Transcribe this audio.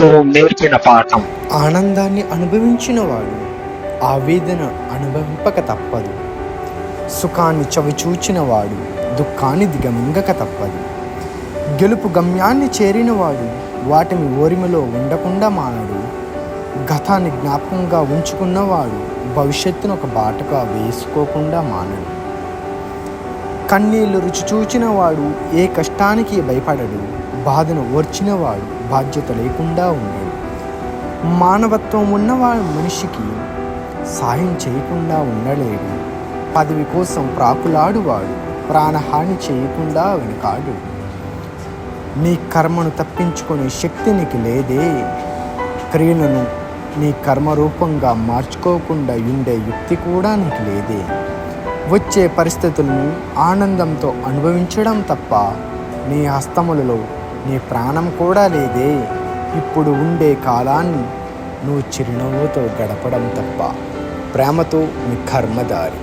అనుభవం నేర్పిన పాఠం. ఆనందాన్ని అనుభవించినవాడు ఆవేదన అనుభవింపక తప్పదు. సుఖాన్ని చవిచూచినవాడు దుఃఖాన్ని దిగమింగక తప్పదు. గెలుపు గమ్యాన్ని చేరినవాడు వాటిని ఓరిమిలో ఉండకుండా మానడు. గతాన్ని జ్ఞాపకంగా ఉంచుకున్నవాడు భవిష్యత్తును ఒక బాటగా వేసుకోకుండా మానడు. కన్నీళ్ళు రుచి చూచినవాడు ఏ కష్టానికి భయపడడు. బాధను ఓర్చినవాడు బాధ్యత లేకుండా ఉండడు మానవత్వం ఉన్న మనిషికి సాయం చేయకుండా ఉండలేడు. పదవి కోసం ప్రాకులాడువాడు ప్రాణహాని చేయకుండా వెనుకాడు. నీ కర్మను తప్పించుకునే శక్తి నీకు లేదే. క్రియలను నీ కర్మరూపంగా మార్చుకోకుండా ఉండే యుక్తి కూడా నీకు లేదే. వచ్చే పరిస్థితులను ఆనందంతో అనుభవించడం తప్ప నీ హస్తములలో నీ ప్రాణం కూడా లేదే. ఇప్పుడు ఉండే కాలాన్ని నువ్వు చిరునవ్వుతో గడపడం తప్ప ప్రేమతో నీ కర్మదారి